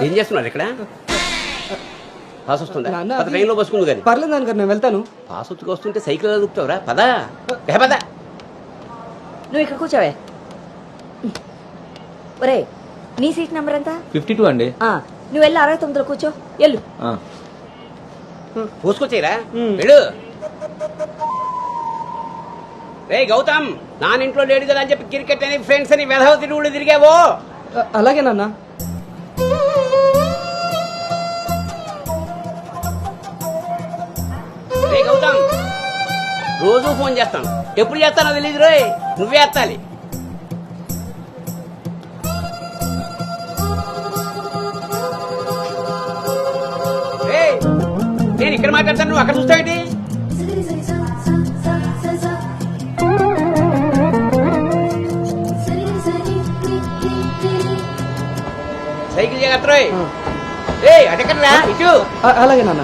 ఏం చేస్తున్నారు ఇక్కడ? పాస్ వస్తుందా? నాన్న, పద అది- ట్రైన్లో కానీ. పర్లేదు నాన్నగారు నేను వెళ్తాను. పాస్ వచ్చుకు వస్తుంటే సైకిల్ దొరుకుతావురా పదా. ఏ పదా. నువ్వు ఇక్కడ కూర్చోవే. ఒరే నీ సీట్ నెంబర్ ఎంత? ఫిఫ్టీ టూ అండి. ఆ, నువ్వు వెళ్ళి అరవై తొమ్మిదిలో కూర్చో. వెళ్ళు. ఆ. పోసుకొచ్చేయరా? ఉమ్. వెళ్ళు. రే గౌతమ్ నాన్న ఇంట్లో లేడు కదా అని చెప్పి క్రికెట్ అని ఫ్రెండ్స్ అని వెధవ తిరుగుడు తిరిగావో. అ, అలాగే నాన్న. రే గౌతమ్ రోజు ఫోన్ చేస్తాను. ఎప్పుడు చేస్తానో తెలియదు రోయ్. నువ్వే ఎత్తాలి. నేను ఇక్కడ మాట్లాడతాను నువ్వు అక్కడ చూస్తావేంటి? సైకిల్ జాగ్రత్త రోయ్ ఏ అటెక్కడరా? ఇటు. అలాగే నాన్న.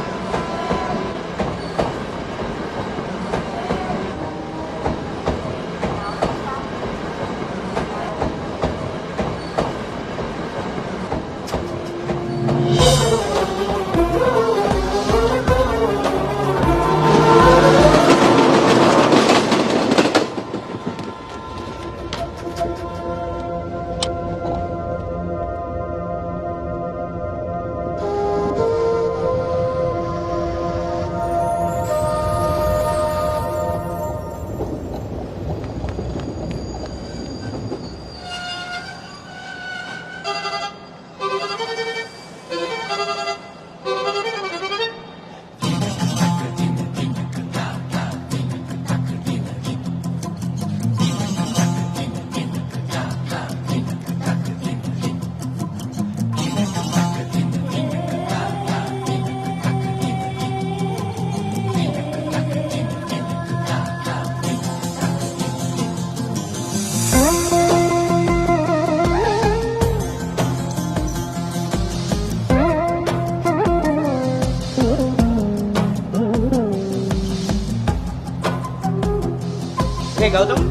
రే గౌతమ్.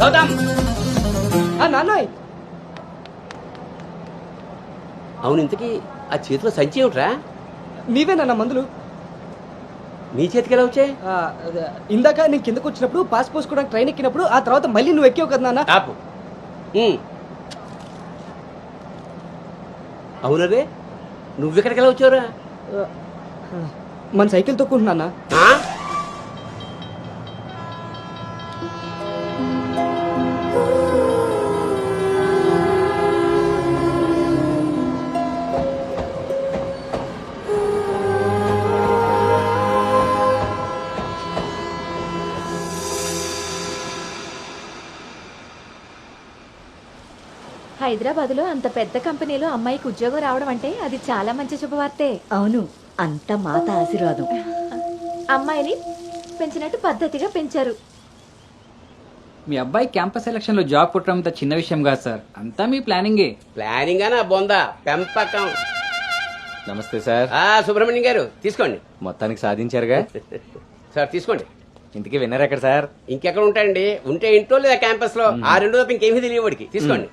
గౌతమ్. నాన్నయ్. అవును ఇంతకీ ఆ చేతిలో సంచి ఏమిట్రా? నీవే నాన్న మందులు. నీ చేతికి ఎలా వచ్చాయి? ఇందాక నేను కిందకు వచ్చినప్పుడు పాస్ పోసుకోవడానికి ట్రైన్ ఎక్కినప్పుడు ఆ తర్వాత మళ్ళీ నువ్వు ఎక్కావు కదా నాన్న. ఆపు. ఉమ్. అవును రే? నువ్వెక్కడికి ఎలా వచ్చావురా? మన సైకిల్ తొక్కుంటున్నా ఆ? హైదరాబాద్లో అంత పెద్ద కంపెనీలో అమ్మాయికి ఉద్యోగం రావడం అంటే అది చాలా మంచి శుభవార్తే. అవును అంత మాత ఆశీర్వాదం. అమ్మాయిని పెంచినట్టు పద్ధతిగా పెంచారు. మీ అబ్బాయి క్యాంపస్ సెలక్షన్లో జాబ్ కొట్టడం అంత చిన్న విషయం కాదు సార్. అంతా మీ ప్లానింగే. ప్లానింగ్ నా బొందా పెంపకం. నమస్తే సార్. ఆ సుబ్రహ్మణ్యం గారు తీసుకోండి. మొత్తానికి సాధించారుగా? సార్ తీసుకోండి. ఇంతకీ విన్నర్ ఎక్కడ సార్? ఇంకెక్కడ ఉంటాయండి? ఉంటే ఇంట్లో లేదా క్యాంపస్లో ఆ రెండు తప్ప ఇంకేమీ తెలియవాడికి తీసుకోండి.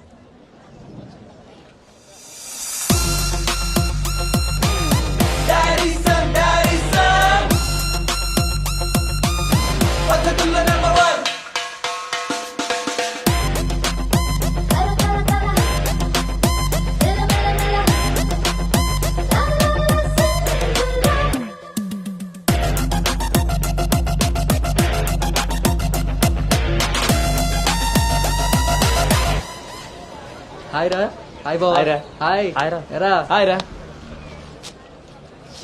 హాయ్ రా హాయ్ బాబు హాయ్ రా. హాయ్ హాయ్ రా. ఎరా హాయ్ రా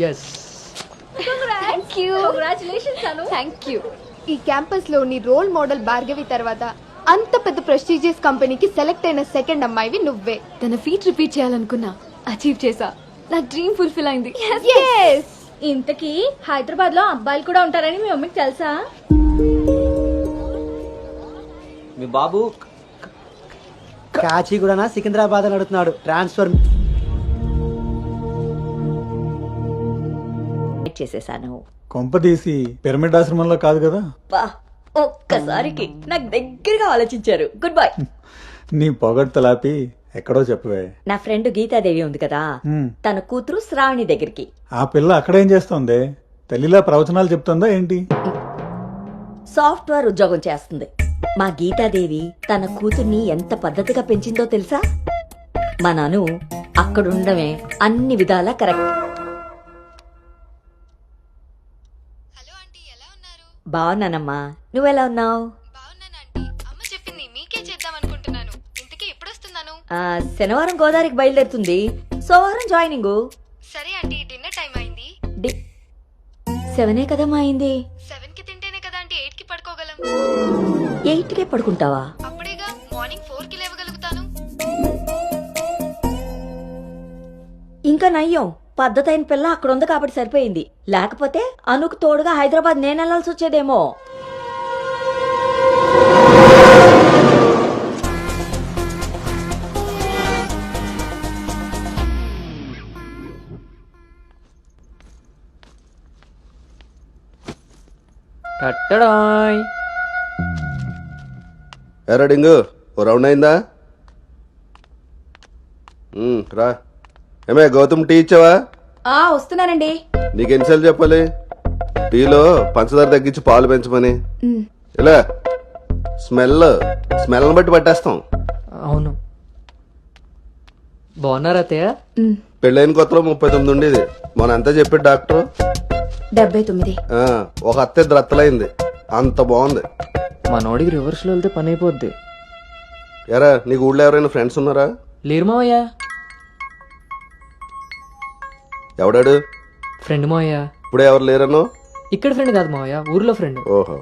yes thank you congratulations Anu thank you ఈ క్యాంపస్లో నీ రోల్ మోడల్ భార్గవి తర్వాత అంత పెద్ద ప్రెస్టీజియస్ కంపెనీకి సెలెక్ట్ అయిన సెకండ్ అమ్మాయివి నువ్వే. తన ఫీట్ రిపీట్ చేయాలనుకున్నా అచీవ్ చేసా నా డ్రీమ్ ఫుల్ఫిల్ అయింది. Yes! ఇంతకీ హైదరాబాద్లో అబ్బాయిలు కూడా ఉంటారని మీ మమ్మీకి తెలుసా? మీ బాబు కాచిగూడనా సికింద్రాబాద్ అని అడుగుతున్నాడు. ట్రాన్స్ఫర్ చేసేసాను. కొంపదీసి పిరమిడ్ ఆశ్రమంలో కాదు కదా? ఒక్కసారికి నాకు దగ్గరగా ఆలోచించారు. గుడ్ బై నీ పొగడ్తలాపి ఎక్కడో చెప్పవే. నా ఫ్రెండ్ గీతాదేవి ఉంది కదా. తన కూతురు శ్రావణి దగ్గరికి. ఆ పిల్ల అక్కడేం చేస్తోంది? తల్లిలా ప్రవచనాలు చెప్తుందా ఏంటి? సాఫ్ట్వేర్ ఉద్యోగం చేస్తుంది. మా గీతాదేవి తన కూతుర్ని ఎంత పద్ధతిగా పెంచిందో తెలుసా? మా నాను అక్కడుండమే అన్ని విధాలా కరెక్ట్. హలో ఆంటీ ఎలా బాగున్నానమ్మా. నువ్వెలా ఉన్నావు? శనివారం గోదావరికి బయలుదేరుతుంది. సోమవారం జాయినింగ్. సరే ఆంటీ డిన్నర్ టైం అయింది. సెవెనే కదమ్మా అయింది. ఎయిట్కే పడుకుంటావా? అప్పుడేగా మార్నింగ్ ఫోర్కి లేవగలుగుతాను. ఇంకా నయ్యం పద్ధతైన పిల్ల అక్కడ ఉంది కాబట్టి సరిపోయింది. లేకపోతే అనుకు తోడుగా హైదరాబాద్ నేను వెళ్ళాల్సి వచ్చేదేమో. టట్టడాయ్. ఎరా డింగు ఓ రౌండ్ అయిందా? రా. ఏమే గౌతమ్ టీ ఇచ్చావా? ఆ వస్తున్నానండి. నీకు ఎన్నిసార్లు చెప్పాలి? టీలో పంచదార తగ్గించి పాలు పెంచమని. ఇలా స్మెల్ స్మెల్ని బట్టి పట్టేస్తాం. అవును. బాగున్నారా అత్తయ్య? పెళ్ళైన కొత్తలో ముప్పై తొమ్మిది ఉండేది. మొన్న అంతా చెప్పాడు డాక్టర్. డెబ్బై తొమ్మిది. ఆ, ఒక అత్తే ద్రత్తలైంది. అంత బాగుంది. మనోడికి రివర్స్లో వెళ్తే పని అయిపోద్ది. ఎరా నీకు ఊళ్ళో ఎవరైనా ఫ్రెండ్స్ ఉన్నారా? లేరు మావయ్య. ఎవడాడు? ఫ్రెండ్ మావయ్య. ఇప్పుడే ఎవరు లేరనో ఇక్కడ ఫ్రెండ్ కాదు మావయ్య ఊర్లో ఫ్రెండ్ ఓహో.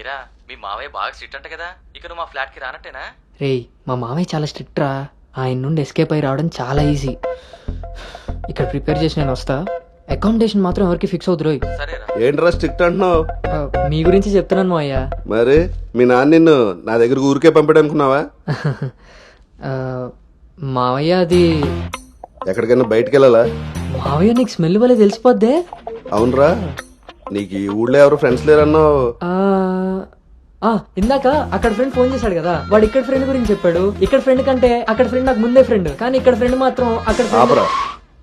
ఏరా మీ మావయ్య బాగా స్ట్రిక్ట్ అంట కదా ఇక నువ్వు మా ఫ్లాట్కి రానట్టేనా? రేయ్ మా మామయ్య చాలా స్ట్రిక్ట్ రా. ఆయన నుండి ఎస్కేప్ అయి రావడం చాలా ఈజీ ఇక్కడ ప్రిపేర్ చేసి నేను వస్తా. అకామిడేషన్ మాత్రం ఎవరికి ఫిక్స్ అవుతురోయ్ సరేరా ఏంట్రా స్ట్రిక్ట్ అంటున్నావు? మీ గురించి చెప్తున్నాను మావయ్య. మరి మీ నాన్న నిన్ను నా దగ్గర ఊరికే పంపాడనుకున్నావా? మావయ్య అది ఎక్కడికైనా బయటికి వెళ్ళాలా మావయ్య నీకు స్మెల్ వల్ల తెలిసిపోద్దే. అవునరా నీకు ఈ ఊళ్ళో ఎవరు ఫ్రెండ్స్ లేరన్నావు ఇందాక అక్కడ ఫ్రెండ్ ఫోన్ చేశాడు కదా వాడు ఇక్కడ ఫ్రెండ్ గురించి చెప్పాడు. ఇక్కడ ఫ్రెండ్ కంటే అక్కడ ఫ్రెండ్ నాకు ముందే ఫ్రెండ్ కానీ ఇక్కడ ఫ్రెండ్ మాత్రం అక్కడ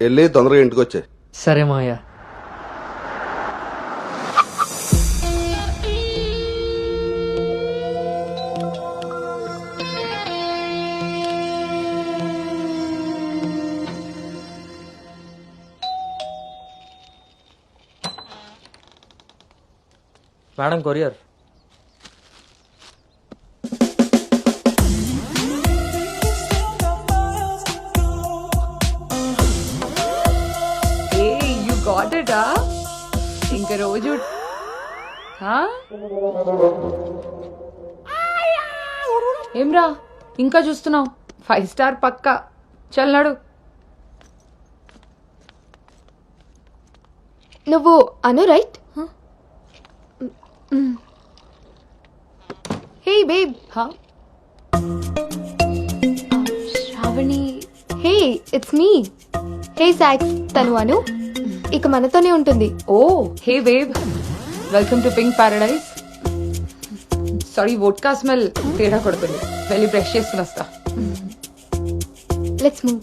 వెళ్ళి తొందరగా ఇంటికి వచ్చే సరే మావయ్య. Madam courier. ఏమ్రా ఇంకా చూస్తున్నావు? ఫైవ్ స్టార్ పక్కా. చల్నాడు నువ్వు అను రైట్? హే? బేబ్. హా? Shravani. Hey it's me. Hey socks. తను అను. ఇక మనతోనే ఉంటుంది. ఓ hey wave welcome to pink paradise sorry vodka smell తేడా కొడుతుంది. వెళ్ళి బ్రష్ చేసుకుని వస్తా. Let's move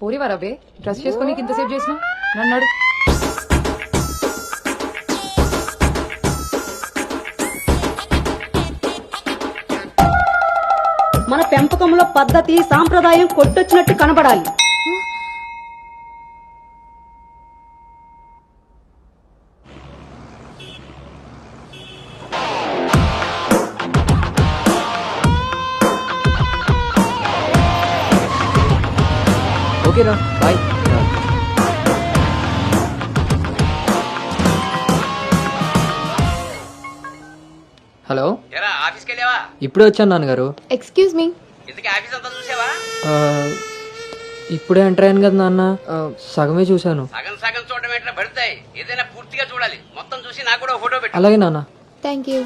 Pori Varra bay? Brush చేసుకొని ఇంతసేపు చేసిన? నన్నాడు మన పెంపకంలో పద్ధతి సాంప్రదాయం కొట్టొచ్చినట్టు కనబడాలి. ఓకేరా బాయ్. హలో. ఎరా ఆఫీస్కి వెళ్ళావా? ఇప్పుడే వచ్చాను నాన్నగారు. Excuse me. ఇంతకీ ఆఫీస్ అంతా చూసావా? ఆ, ఇప్పుడే ఎంటర్ అయ్యాను కదా నాన్న. ఆ, సగమే చూశాను. సగం సగం చూడడం ఏంటో పడతాయి ఏదైనా పూర్తిగా చూడాలి. మొత్తం చూసి నాకు కూడా ఒక ఫోటో పెట్టు. అలాగే నాన్న. Thank you